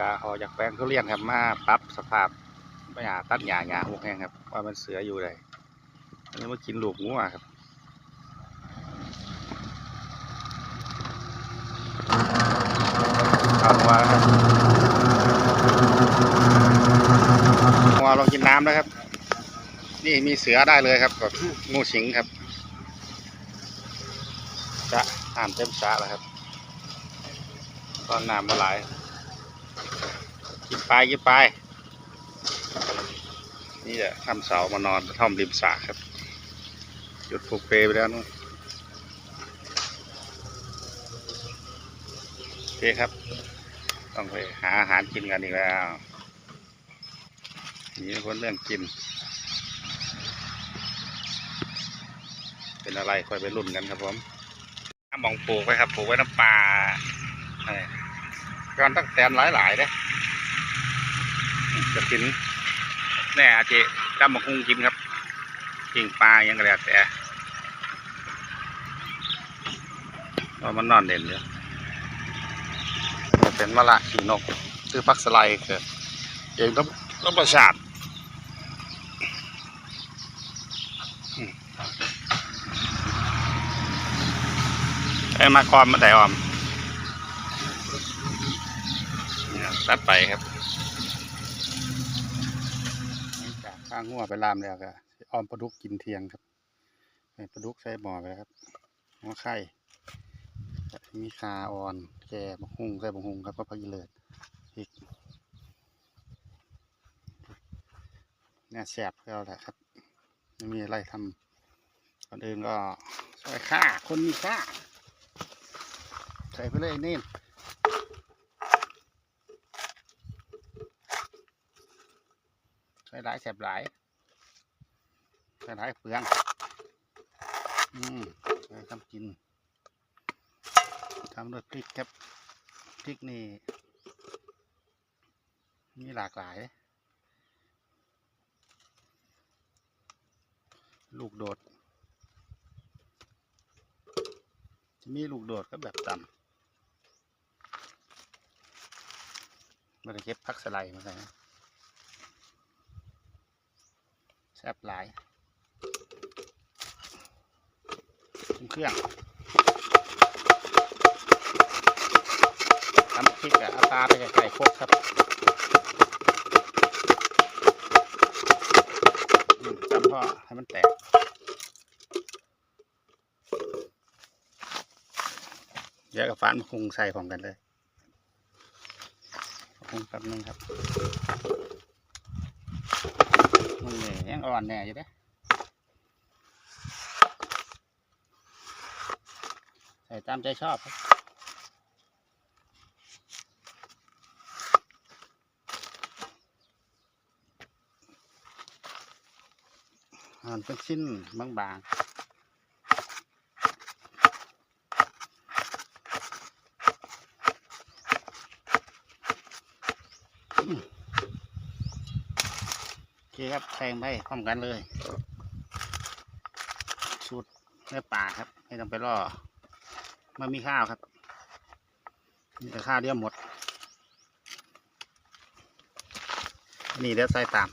จะออกจากแปลงทุเรียนครับมาปรับสภาพไม่อยาตัดหญ้าหญ้าหกแห้งครับว่ามันเสืออยู่เลยอันนี้มากินลูกงัวครับเอางัวครับงัวลองกินน้ำนะครับ นี่มีเสือได้เลยครับแบบงูสิงครับจะน้ำเต็มสระแล้วครับ ตอนน้ำมาไหลาย กินไปกินไป นี่แหละทำเสามานอนท่อมริมสระครับหยุดผูกเปไปแล้วนู่นโอเคครับ ต้องไปหาอาหารกินกันอีกแล้วนี่คนเรื่องกิน เป็นอะไรค่อยไปรุ่นกันครับผมน้ำมองปลูกไว้ครับปลูกไว้น้ำปลาอะไรย้อนตั้งแตนหลายๆเด้ จะกินแน่อาเจจำมาคุงกินครับกินปลายังกระแล้วแต่ว่ามันนอนเด่นเลยเป็นมะละขี่นกคือพักสไลด์เกิดเองก็ก็ประสาทไอ้มาคอมมาได้ออมนี่ตัดไปครับจาก ข้างหัวไปลามแล้วก็ออมปลาดุกกินเทียงครับปลาดุกใส่หม้อไปแล้วครับหัวไข่มีคาอ่อนแก่บะฮุงใส่บะฮุงครับก็พักอีเลิศพริกเนี่ยแสบแล้วแหละครับไม่มีอะไรทำก่อนอื่นก็ซอยข้าคนมีข้าใส่ไปเลยนี่ หลายแสบหลายใส่หลายเปลือง อืมทำกินทำด้วยพริกครับพริกนี่มีหลากหลาย ลูกโดด จะมีลูกโดดก็แบบต่ำมันจะเก็บพักสไลด์มาใส่นะ แซ่บหลายเครื่องทำพริกอะอาตาไปไก่โคกครับจำพ่อให้มันแตกเดี๋ยวกับฟานมาคุงใส่พร้อมกันเลยคุงแป๊บนึงครับมันเยังอ่อนแน่อยู่เด้ใส่ตามใจชอบครับหั่นเป็นชิ้นบางๆ คครับแทงไปพร้อมกันเลย สูตรในป่าครับ ไม่ต้องไปล่อไม่มีข้าวครับ มีแต่ข้าวเดียวหมด นี่เดี๋ยวใส่ตาม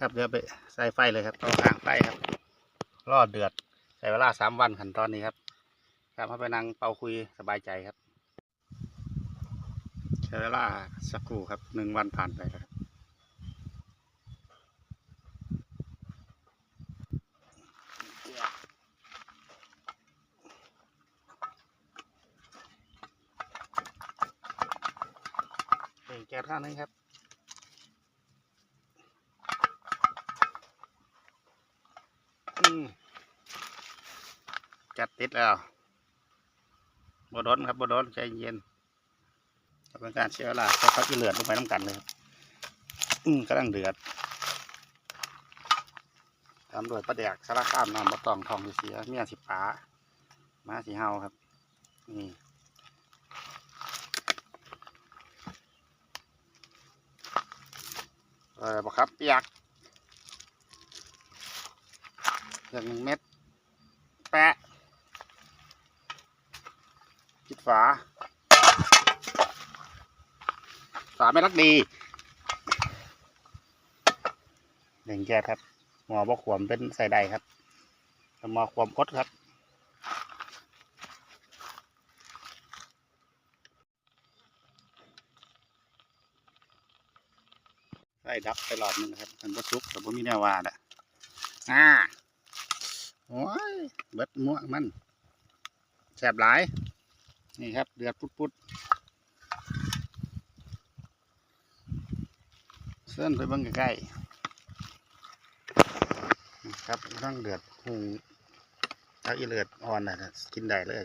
ครับเดี๋ยวไปใส่ไฟเลยครับเอาห่างไฟครับรอดเดือด ใส่เวลาสามวันขั้นตอนนี้ครับ ครับให้ไปนั่งเป่าคุยสบายใจครับ ใช้เวลาสักครู่ครับหนึ่งวันผ่านไปแล้ว แก๊สข้างนึงครับอืมจัดติดแล้วบดนครับบดนใจเย็นจะเป็นการเสียเวลาเพราะเขาจะเลือดลงไปน้ำกันเลยครับอืมกำลังเดือดตามด้วยปลาแดกสารข้ามนำบะตองทองเสียเมียสิป้ามาสีเฮาครับ นี่ ออบอกครับเปียกเปียกหนึ่งเม็ด แปะปิดฝาสาไม่รักดีหนึ่งแก้ครับหมอบกขวมเป็นใส่ใดครับหมอขวมคดครับ ดับไปหลอดนึงนะครับมันก็ซุกแต่ผมมีแนวว่าแหละอ่าโอ้ยเบิดม่วงมันแสบหลาย นี่ครับ เดือดปุดๆเส้นไปเบิ่งใกล้ๆครับต้องเดือดหุงถ้าอีเลือดอ่อนนะกินได้เลย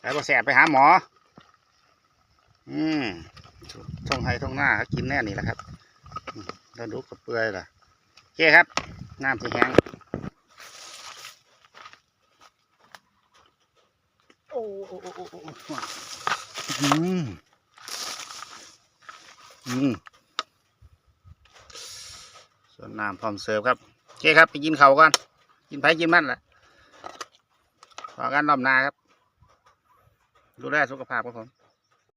แล้วก็แสบไปหาหมอ อืม ท่องไห้ท่องหน้ากินแน่นี่แหละครับอืมแล้วดูกับเปื่อยล่ะโอเคครับน้ำสีแห้งโอ้โอ้โอ้โอ้โอ้อืมอืมส่วนน้ำพร้อมเสิร์ฟครับโอเคครับไปกินเขาก่อนกินไปกินมันแหละพอกันรอบหนาครับ ดูแลสุขภาพครับผม